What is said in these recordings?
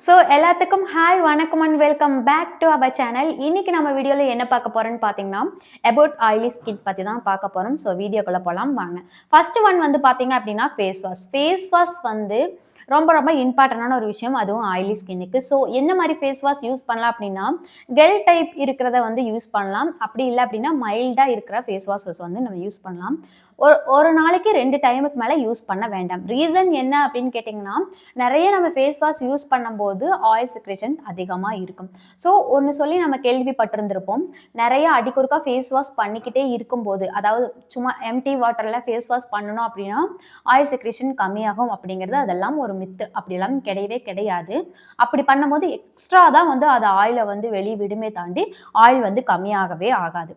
So எல்லாத்துக்கும் hi வணக்கம் and welcome back to our channel இன்னைக்கு நம்ம வீடியோவில் என்ன பார்க்க போகிறோன்னு பார்த்தீங்கன்னா அபவுட் ஆயிலி ஸ்கின் பற்றி தான் பார்க்க போகிறோம் ஸோ வீடியோக்குள்ளே போகலாம் வாங்க. ஃபர்ஸ்ட் ஒன் வந்து பார்த்தீங்க அப்படின்னா ஃபேஸ் வாஷ் ஃபேஸ் வாஷ் வந்து ரொம்ப ரொம்ப இம்பார்ட்டண்டான ஒரு விஷயம் அதுவும் ஆயிலி ஸ்கின்னுக்கு ஸோ என்ன மாதிரி ஃபேஸ் வாஷ் யூஸ் பண்ணலாம் அப்படின்னா கெல் டைப் இருக்கிறத வந்து யூஸ் பண்ணலாம். அப்படி இல்லை அப்படின்னா மைல்டாக இருக்கிற ஃபேஸ் வாஷஸ் வந்து நம்ம யூஸ் பண்ணலாம். ஒரு ஒரு நாளைக்கு ரெண்டு டைமுக்கு மேலே யூஸ் பண்ண வேண்டாம். ரீசன் என்ன அப்படின்னு கேட்டிங்கன்னா நிறைய நம்ம ஃபேஸ் வாஷ் யூஸ் பண்ணும்போது ஆயில் செக்ரேஷன் அதிகமாக இருக்கும். ஸோ ஒன்று சொல்லி நம்ம கேள்விப்பட்டிருந்திருப்போம். நிறைய அடிக்கொருக்கா ஃபேஸ் வாஷ் பண்ணிக்கிட்டே இருக்கும்போது அதாவது சும்மா எம்டி வாட்டரில் ஃபேஸ் வாஷ் பண்ணணும் அப்படின்னா ஆயில் செக்ரேஷன் கம்மியாகும் அப்படிங்கிறது அதெல்லாம் ஒரு மித்து அப்படிலாம் கிடையவே கிடையாது. அப்படி பண்ணும்போது எக்ஸ்ட்ரா தான் வந்து அது ஆயிலை வந்து வெளியே விடுமே தாண்டி ஆயில் வந்து கம்மியாகவே ஆகாது.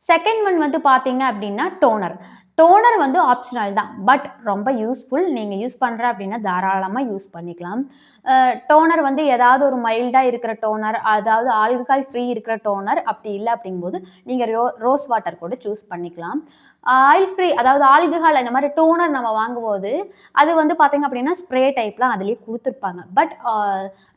செகண்ட் ஒன் வந்து பார்த்தீங்க அப்படின்னா டோனர் டோனர் வந்து ஆப்ஷனல் தான். பட் ரொம்ப யூஸ்ஃபுல் நீங்கள் யூஸ் பண்ணுற அப்படின்னா தாராளமாக யூஸ் பண்ணிக்கலாம். டோனர் வந்து ஏதாவது ஒரு மைல்டாக இருக்கிற டோனர் அதாவது ஆல்கஹால் ஃப்ரீ இருக்கிற டோனர் அப்படி இல்லை அப்படிங்கும்போது நீங்கள் ரோ ரோஸ் வாட்டர் கூட சூஸ் பண்ணிக்கலாம். ஆயில் ஃப்ரீ அதாவது ஆல்கஹால் இந்த மாதிரி டோனர் நம்ம வாங்கும்போது அது வந்து பார்த்திங்க அப்படின்னா ஸ்ப்ரே டைப்லாம் அதுலேயே கொடுத்துருப்பாங்க. பட்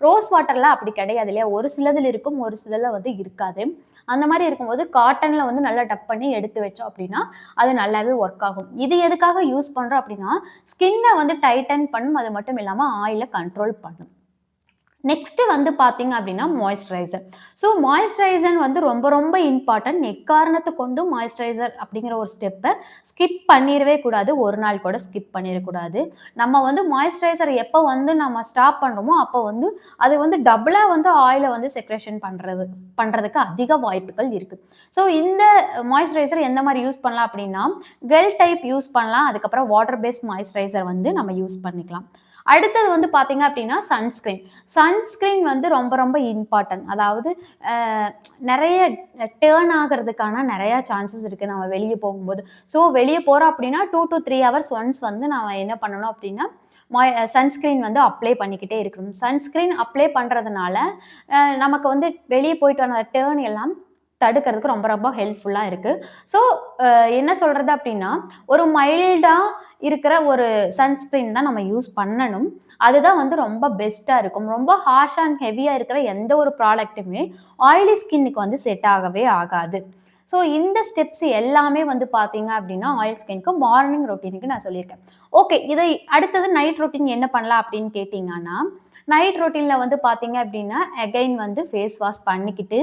ரோஸ் வாட்டர்லாம் அப்படி கிடையாது இல்லையா? ஒரு சிலதில் இருக்கும் ஒரு சிலதில் வந்து இருக்காது. அந்த மாதிரி இருக்கும்போது காட்டனில் வந்து நல்லா டப் பண்ணி எடுத்து வச்சோம் அப்படின்னா அது நல்லாவே ஒர்க் ஆகும். இது எதுக்காக யூஸ் பண்ணுறோம் அப்படின்னா ஸ்கின்னை வந்து டைட்டன் பண்ணும் அது மட்டும் இல்லாமல் ஆயிலை கண்ட்ரோல் பண்ணும். நெக்ஸ்ட்டு வந்து பார்த்தீங்க அப்படின்னா மாய்ஸ்சரைசர் ஸோ மாய்ஸ்சரைசர் வந்து ரொம்ப ரொம்ப இம்பார்ட்டன்ட் எக்காரணத்தை கொண்டு மாய்ஸ்சரைசர் அப்படிங்கிற ஒரு ஸ்டெப்பை ஸ்கிப் பண்ணிடவே கூடாது. ஒரு நாள் கூட ஸ்கிப் பண்ணிடக்கூடாது. நம்ம வந்து மாய்ஸ்சரைசர் எப்போ வந்து நம்ம ஸ்டாப் பண்ணுறோமோ அப்போ வந்து அது வந்து டபுளாக வந்து ஆயிலை வந்து செக்ரேஷன் பண்ணுறது பண்ணுறதுக்கு அதிக வாய்ப்புகள் இருக்குது ஸோ இந்த மாய்ஸ்சரைசர் எந்த மாதிரி யூஸ் பண்ணலாம் அப்படின்னா கெல் டைப் யூஸ் பண்ணலாம். அதுக்கப்புறம் வாட்டர் பேஸ்ட் மாய்ஸ்சரைசர் வந்து நம்ம யூஸ் பண்ணிக்கலாம். அடுத்தது வந்து பார்த்தீங்க அப்படின்னா சன்ஸ்க்ரீன் சன்ஸ்க்ரீன் வந்து ரொம்ப ரொம்ப இம்பார்ட்டன்ட் அதாவது நிறைய டேர்ன் ஆகிறதுக்கான நிறையா சான்சஸ் இருக்குது நம்ம வெளியே போகும்போது. ஸோ வெளியே போகிறோம் அப்படின்னா two to three hours once வந்து நம்ம என்ன பண்ணணும் அப்படின்னா மாய் சன்ஸ்க்ரீன் வந்து அப்ளை பண்ணிக்கிட்டே இருக்கணும். சன்ஸ்க்ரீன் அப்ளை பண்ணுறதுனால நமக்கு வந்து வெளியே போயிட்டு வந்த டேர்ன் எல்லாம் தடுக்கிறதுக்கு ரொம்ப ரொம்ப ஹெல்ப்ஃபுல்லாக இருக்குது ஸோ என்ன சொல்கிறது அப்படின்னா ஒரு மைல்டாக இருக்கிற ஒரு சன்ஸ்க்ரீன் தான் நம்ம யூஸ் பண்ணணும். அதுதான் வந்து ரொம்ப பெஸ்ட்டாக இருக்கும். ரொம்ப ஹார்ஷ் அண்ட் ஹெவியாக இருக்கிற எந்த ஒரு ப்ராடக்ட்டுமே ஆயிலி ஸ்கின்னுக்கு வந்து செட் ஆகவே ஆகாது. ஸோ இந்த ஸ்டெப்ஸ் எல்லாமே வந்து பார்த்தீங்க அப்படின்னா ஆயில் ஸ்கின்க்கு மார்னிங் ரொட்டீனுக்கு நான் சொல்லியிருக்கேன். ஓகே இதை அடுத்தது நைட் ரொட்டீன் என்ன பண்ணலாம் அப்படின்னு கேட்டிங்கன்னா நைட் ரொட்டீனில் வந்து பார்த்தீங்க அப்படின்னா அகைன் வந்து ஃபேஸ் வாஷ் பண்ணிக்கிட்டு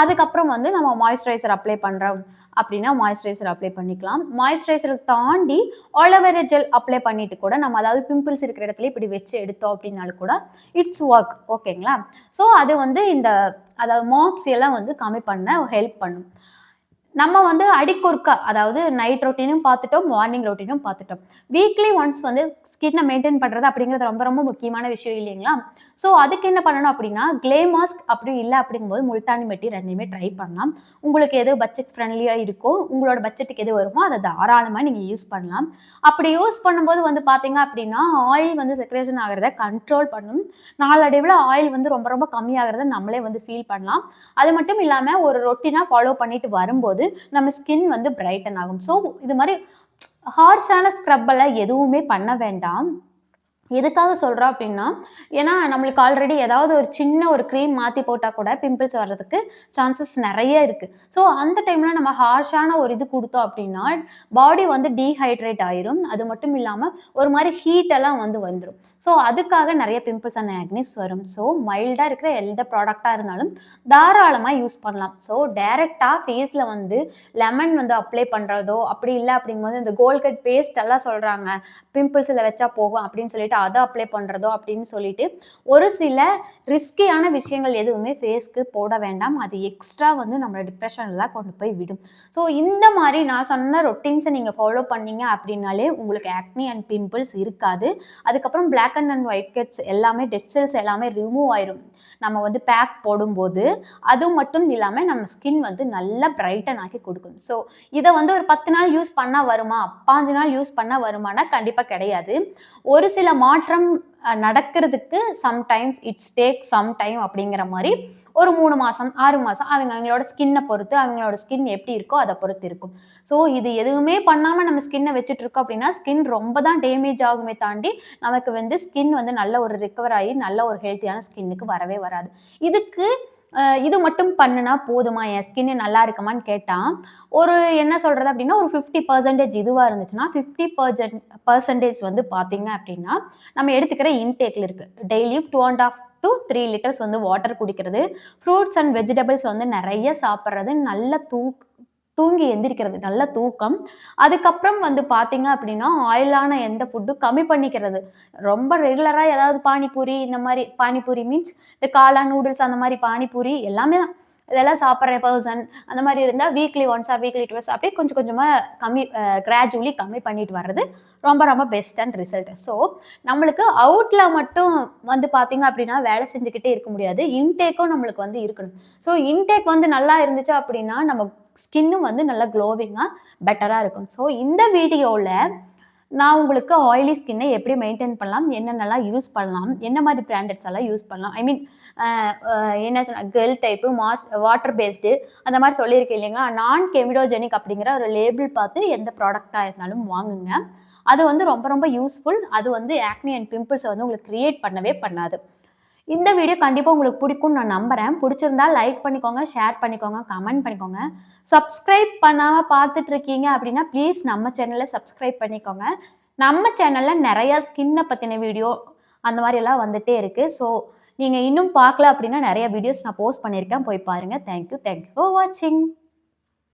அதுக்கப்புறம் வந்து நம்ம மாய்ஸ்சரைசர் அப்ளை பண்ணுறோம் அப்படின்னா மாய்ஸ்சரைசர் அப்ளை பண்ணிக்கலாம். மாய்ஸ்சரைசரை தாண்டி ஆலோவேரா ஜெல் அப்ளை பண்ணிட்டு கூட நம்ம அதாவது பிம்பிள்ஸ் இருக்கிற இடத்துல இப்படி வச்சு எடுத்தோம் அப்படின்னாலும் கூட இட்ஸ் ஒர்க் ஓகேங்களா ஸோ அது வந்து இந்த அதாவது மார்க்ஸ் எல்லாம் வந்து கம்மி பண்ண ஹெல்ப் பண்ணும். நம்ம வந்து அடிக்கொருக்கா அதாவது நைட் ரொட்டீனும் பார்த்துட்டோம் மார்னிங் ரொட்டீனும் பார்த்துட்டோம். வீக்லி ஒன்ஸ் வந்து ஸ்கின்னை மெயின்டைன் பண்ணுறது அப்படிங்கிறது ரொம்ப ரொம்ப முக்கியமான விஷயம் இல்லைங்களா? ஸோ அதுக்கு என்ன பண்ணணும் அப்படின்னா கிளே மாஸ்க் அப்படி இல்லை அப்படிங்கும்போது முல்தானி மெட்டி ரெண்டையுமே ட்ரை பண்ணலாம். உங்களுக்கு எது பட்ஜெட் ஃப்ரெண்ட்லியாக இருக்கோ உங்களோட பட்ஜெட்டுக்கு எது வருமோ அதை தாராளமாக நீங்கள் யூஸ் பண்ணலாம். அப்படி யூஸ் பண்ணும்போது வந்து பார்த்தீங்க அப்படின்னா ஆயில் வந்து செக்ரேஷன் ஆகிறத கண்ட்ரோல் பண்ணும். நாளடைவில் ஆயில் வந்து ரொம்ப ரொம்ப கம்மியாகிறத நம்மளே வந்து ஃபீல் பண்ணலாம். அது மட்டும் இல்லாமல் ஒரு ரொட்டீனாக ஃபாலோ பண்ணிட்டு வரும்போது நம்ம ஸ்கின் வந்து பிரைட்டன் ஆகும். ஸோ இது மாதிரி ஹார்ஷான ஸ்க்ரப்பெல்லாம் எதுவுமே பண்ண வேண்டாம். எதுக்காக சொல்கிறோம் அப்படின்னா ஏன்னா நம்மளுக்கு ஆல்ரெடி ஏதாவது ஒரு சின்ன ஒரு க்ரீம் மாற்றி போட்டால் கூட பிம்பிள்ஸ் வர்றதுக்கு சான்சஸ் நிறைய இருக்குது ஸோ அந்த டைமில் நம்ம ஹார்ஷான ஒரு இது கொடுத்தோம் அப்படின்னா பாடி வந்து டீஹைட்ரேட் ஆயிரும். அது மட்டும் இல்லாமல் ஒரு மாதிரி ஹீட் எல்லாம் வந்து வந்துடும் ஸோ அதுக்காக நிறைய பிம்பிள்ஸ் அண்ட் ஆக்னிஸ் வரும். ஸோ மைல்டாக இருக்கிற எந்த ப்ராடக்டாக இருந்தாலும் தாராளமாக யூஸ் பண்ணலாம். ஸோ டைரெக்டாக ஃபேஸில் வந்து லெமன் வந்து அப்ளை பண்ணுறதோ அப்படி இல்லை அப்படிங்கும்போது இந்த கோல்கட் பேஸ்ட் எல்லாம் சொல்கிறாங்க பிம்பிள்ஸில் வச்சா போகும் அப்படின்னு சொல்லிட்டு அதை அப்ளை பண்ணுறதோ அப்படின்னு சொல்லிட்டு ஒரு சில ரிஸ்கியான விஷயங்கள் எதுவுமே ஃபேஸ்க்கு போட வேண்டாம். அது எக்ஸ்ட்ரா வந்து நம்மளை டிப்ரெஷனில் தான் கொண்டு போய் விடும். ஸோ இந்த மாதிரி நான் சொன்ன ரொட்டீன்ஸை நீங்கள் ஃபாலோ பண்ணீங்க அப்படின்னாலே உங்களுக்கு ஆக்னி அண்ட் பிம்பிள்ஸ் இருக்காது. அதுக்கப்புறம் black and and white heads எல்லாமே டெட் செல்ஸ் எல்லாமே ரிமூவ் ஆயிரும். நம்ம வந்து பேக் போடும்போது அது மட்டும் இல்லாமல் நம்ம ஸ்கின் வந்து நல்லா பிரைட்டன் ஆக்கி கொடுக்கும். ஸோ இதை வந்து ஒரு பத்து நாள் யூஸ் பண்ணால் வருமா? பாஞ்சு நாள் யூஸ் பண்ணால் வருமானா? கண்டிப்பாக கிடையாது. ஒரு சில மாற்றம் நடக்கிறதுக்கு sometimes it's take some time அப்படிங்கிற மாதிரி ஒரு மூணு மாதம் ஆறு மாதம் அவங்க அவங்களோட ஸ்கின்னை பொறுத்து அவங்களோட ஸ்கின் எப்படி இருக்கோ அதை பொறுத்து இருக்கும். ஸோ இது எதுவுமே பண்ணாமல் நம்ம ஸ்கின்னை வச்சுட்டு இருக்கோம் அப்படின்னா ஸ்கின் ரொம்ப தான் டேமேஜ் ஆகுமே தாண்டி நமக்கு வந்து ஸ்கின் வந்து நல்ல ஒரு ரிக்கவர் ஆகி நல்ல ஒரு ஹெல்த்தியான ஸ்கின்னுக்கு வரவே வராது. இதுக்கு இது மட்டும் பண்ணுனா போதுமா? என் ஸ்கின் நல்லா இருக்குமான்னு கேட்டால் ஒரு என்ன சொல்கிறது அப்படின்னா ஒரு ஃபிஃப்டி பர்சன்டேஜ் இதுவாக இருந்துச்சுன்னா ஃபிஃப்டி பர்சன்ட் பர்சன்டேஜ் வந்து பார்த்தீங்க அப்படின்னா நம்ம எடுத்துக்கிற இன்டேக்கில் இருக்குது டெய்லியும் two and half to three litres வந்து வாட்டர் குடிக்கிறது. ஃப்ரூட்ஸ் அண்ட் வெஜிடபிள்ஸ் வந்து நிறைய சாப்பிட்றது நல்ல தூக் தூங்கி எந்திரிக்கிறது நல்ல தூக்கம். அதுக்கப்புறம் வந்து பார்த்தீங்க அப்படின்னா ஆயிலான எந்த ஃபுட்டும் கம்மி பண்ணிக்கிறது. ரொம்ப ரெகுலராக ஏதாவது பானிபூரி இந்த மாதிரி பானிபூரி மீன்ஸ் இந்த காளான் நூடுல்ஸ் அந்த மாதிரி பானிபூரி எல்லாமே தான். இதெல்லாம் சாப்பிட்ற பர்சன் அந்த மாதிரி இருந்தால் weekly once or weekly twice அப்படியே கொஞ்சம் கொஞ்சமாக கம்மி கிராஜுவலி கம்மி பண்ணிட்டு வர்றது ரொம்ப ரொம்ப பெஸ்ட் அண்ட் ரிசல்ட் ஸோ நம்மளுக்கு அவுட்டில் மட்டும் வந்து பார்த்தீங்க அப்படின்னா வேலை செஞ்சுக்கிட்டே இருக்க முடியாது. இன்டேக்கும் நம்மளுக்கு வந்து இருக்கணும். ஸோ இன்டேக் வந்து நல்லா இருந்துச்சு அப்படின்னா நம்ம ஸ்கின்னும் வந்து நல்லா க்ளோவிங்காக பெட்டராக இருக்கும். ஸோ இந்த வீடியோவில் நான் உங்களுக்கு ஆயிலி ஸ்கின்னை எப்படி மெயின்டைன் பண்ணலாம் என்னென்னலாம் யூஸ் பண்ணலாம் என்ன மாதிரி பிராண்டட்ஸ் எல்லாம் யூஸ் பண்ணலாம். ஐ மீன் என்ன சொன்ன girl type mass water based அந்த மாதிரி சொல்லியிருக்கேன் இல்லைங்களா? நான் கெமிடோஜெனிக் அப்படிங்கிற ஒரு லேபிள் பார்த்து எந்த ப்ராடக்டாக இருந்தாலும் வாங்குங்க. அது வந்து ரொம்ப ரொம்ப யூஸ்ஃபுல் அது வந்து ஆக்னி அண்ட் பிம்பிள்ஸை வந்து உங்களுக்கு க்ரியேட் பண்ணவே பண்ணாது. இந்த வீடியோ கண்டிப்பாக உங்களுக்கு பிடிக்கும்னு நான் நம்புகிறேன் பிடிச்சிருந்தா லைக் பண்ணிக்கோங்க ஷேர் பண்ணிக்கோங்க கமெண்ட் பண்ணிக்கோங்க. சப்ஸ்கிரைப் பண்ணாமல் பார்த்துட்டு இருக்கீங்க அப்படின்னா ப்ளீஸ் நம்ம சேனலை சப்ஸ்கிரைப் பண்ணிக்கோங்க. நம்ம சேனலில் நிறையா ஸ்கின்னை பற்றின வீடியோ அந்த மாதிரி எல்லாம் வந்துட்டே இருக்குது ஸோ நீங்கள் இன்னும் பார்க்கல அப்படின்னா நிறைய வீடியோஸ் நான் போஸ்ட் பண்ணியிருக்கேன். போய் பாருங்கள் தேங்க்யூ தேங்க்யூ ஃபார் வாட்சிங்